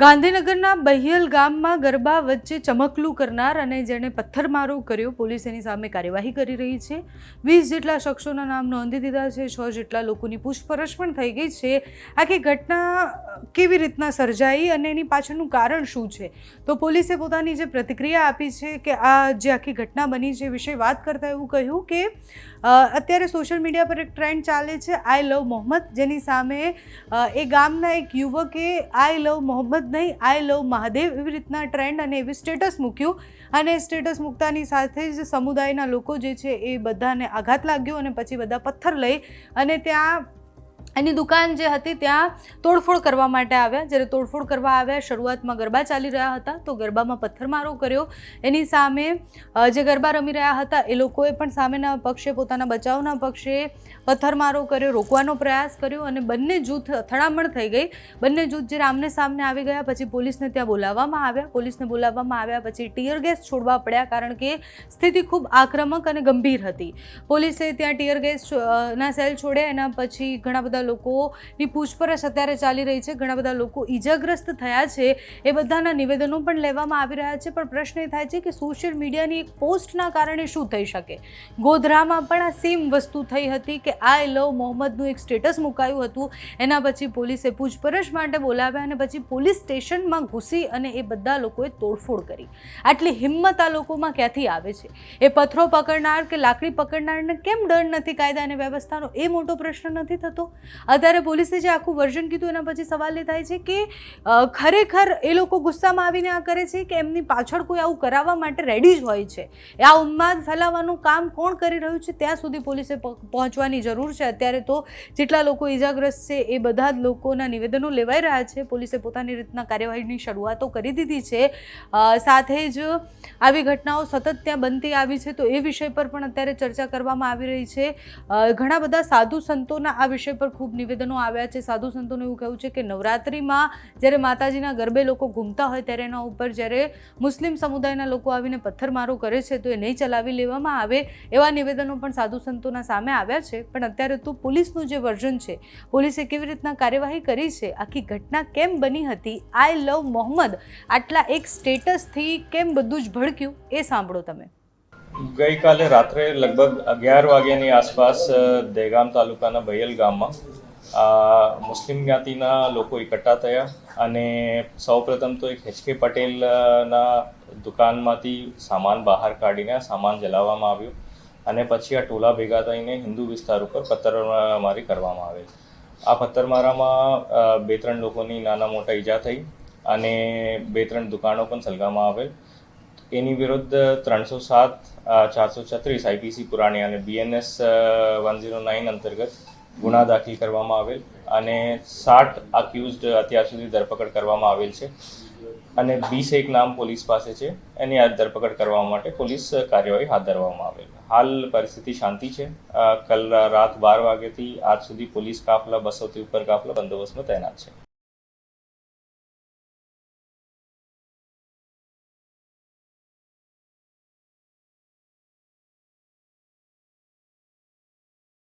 ગાંધીનગરના બહિયલ ગામમાં ગરબા વચ્ચે ચમકલું કરનાર અને જેણે પથ્થરમારો કર્યો, પોલીસ એની સામે કાર્યવાહી કરી રહી છે. વીસ જેટલા શખ્સોના નામ નોંધી દીધા છે, છ જેટલા લોકોની પૂછપરછ પણ થઈ ગઈ છે. આખી ઘટના કેવી રીતના સર્જાઈ અને એની પાછળનું કારણ શું છે? તો પોલીસે પોતાની જે પ્રતિક્રિયા આપી છે કે આ જે આખી ઘટના બની છે વિશે વાત કરતાં એવું કહ્યું કે અત્યારે સોશિયલ મીડિયા પર એક ટ્રેન્ડ ચાલે છે, આઈ લવ મોહમ્મદ, જેની સામે એ ગામના એક યુવકે આઈ લવ મોહમ્મદ નહીં આઈ લવ મહાદેવ એવી રીતના ટ્રેન્ડ અને એવી સ્ટેટસ મૂક્યું. અને સ્ટેટસ મૂકતાની સાથે જ સમુદાયના લોકો જે છે એ બધાને આઘાત લાગ્યો અને પછી બધા પથ્થર લઈ અને ત્યાં એની દુકાન જે હતી ત્યાં તોડફોડ કરવા માટે આવ્યા. જ્યારે તોડફોડ કરવા આવ્યા, શરૂઆતમાં ગરબા ચાલી રહ્યા હતા, તો ગરબામાં પથ્થરમારો કર્યો. એની સામે જે ગરબા રમી રહ્યા હતા, એ લોકોએ પણ સામેના પક્ષે, પોતાના બચાવના પક્ષે પથ્થરમારો કર્યો, રોકવાનો પ્રયાસ કર્યો અને બંને જૂથ અથડામણ થઈ ગઈ. બંને જૂથ જે આમને સામને આવી ગયા, પછી પોલીસને ત્યાં બોલાવવામાં આવ્યા. પોલીસને બોલાવવામાં આવ્યા પછી ટીયર ગેસ છોડવા પડ્યા, કારણ કે સ્થિતિ ખૂબ આક્રમક અને ગંભીર હતી. પોલીસે ત્યાં ટીયર ગેસ ના સેલ છોડ્યા, એના પછી ઘણા બધા લોકોની પૂછપરછ અત્યારે ચાલી રહી છે. ઘણા બધા લોકો ઈજાગ્રસ્ત થયા છે. એ બધાના નિવેદનો પણ લેવામાં આવી રહ્યા છે. પણ પ્રશ્ન એ થાય છે કે સોશિયલ મીડિયાની એક પોસ્ટના કારણે શું થઈ શકે? ગોધરામાં પણ આ સેમ વસ્તુ થઈ હતી કે આઈ લવ મોહમ્મદનું એક સ્ટેટસ મુકાયું હતું. એના પછી પોલીસે પૂછપરછ માટે બોલાવ્યા અને પછી પોલીસ સ્ટેશનમાં ઘૂસી અને એ બધા લોકોએ તોડફોડ કરી. આટલી હિંમત આ લોકોમાં ક્યાંથી આવે છે? એ પથ્થરો પકડનાર કે લાકડી પકડનારને કેમ ડર નથી? કાયદા અને વ્યવસ્થાનો એ મોટો પ્રશ્ન નથી થતો? અત્યારે પોલીસે જે આખું વર્ઝન કીધું એના પછી સવાલ એ થાય છે કે ખરેખર એ લોકો ગુસ્સામાં આવીને આ કરે છે કે એમની પાછળ કોઈ આવું કરાવવા માટે રેડી જ હોય છે? આ ઉન્માદ ફેલાવવાનું કામ કોણ કરી રહ્યું છે? ત્યાં સુધી પોલીસે પહોંચવાની જરૂર છે. અત્યારે તો જેટલા લોકો ઈજાગ્રસ્ત છે એ બધા જ લોકોના નિવેદનો લેવાઈ રહ્યા છે. પોલીસે પોતાની રીતના કાર્યવાહીની શરૂઆતો કરી દીધી છે. સાથે જ આવી ઘટનાઓ સતત ત્યાં બનતી આવી છે, તો એ વિષય પર પણ અત્યારે ચર્ચા કરવામાં આવી રહી છે. ઘણા બધા સાધુ સંતોના આ વિષય પર ખૂબ નિવેદનો આવ્યા છે. સાધુ સંતોનું એવું કહેવું છે કે નવરાત્રિમાં જ્યારે માતાજીના ગરબે લોકો ઘૂમતા હોય ત્યારે એના ઉપર જ્યારે મુસ્લિમ સમુદાયના લોકો આવીને પથ્થરમારો કરે છે, તો એ નહીં ચલાવી લેવામાં આવે એવા નિવેદનો પણ સાધુ સંતોના સામે આવ્યા છે. પણ અત્યારે તો પોલીસનું જે વર્ઝન છે, પોલીસે કેવી રીતના કાર્યવાહી કરી છે, આખી ઘટના કેમ બની હતી? I love Muhammad. આટલા એક સ્ટેટસથી કેમ બધું જ ભડક્યું? એ સાંભળો તમે. ગઈકાલે રાત્રે લગભગ અગિયાર વાગ્યાની આસપાસ દહેગામ તાલુકાના બૈયલ ગામમાં મુસ્લિમ જ્ઞાતિના લોકો એકઠા થયા અને સૌપ્રથમ તો એક એચકે પટેલના દુકાનમાંથી સામાન બહાર કાઢીને સામાન જલાવવામાં આવ્યું અને પછી આ ટોલા ભેગા થઈને હિન્દુ વિસ્તાર ઉપર પથ્થરમારી કરવામાં આવેલ. આ પથ્થરમારામાં બે ત્રણ લોકોની નાના મોટા ઈજા થઈ અને બે ત્રણ દુકાનો પણ સળગાવવામાં આવેલ. એની વિરુદ્ધ ત્રણસો સાત ચારસો છત્રીસ આઈપીસી પુરાણી અને બીએનએસ વન ઝીરો નાઇન અંતર્ગત ગુના દાખલ કરવામાં આવેલ અને સાઠ અક્યુઝડ અત્યાર સુધી ધરપકડ કરવામાં આવેલ છે. અને બીસ એક નામ પોલીસ પાસે છે. એની આ ધરપકડ કરવા માટે પોલીસ કાર્યવાહી હાથ ધરવામાં આવેલ. હાલ પરિસ્થિતિ શાંતિ છે. કલ રાત બાર વાગ્યાથી આજ સુધી પોલીસ કાફલા, બસોથી ઉપર કાફલા બંદોબસ્તમાં તૈનાત છે.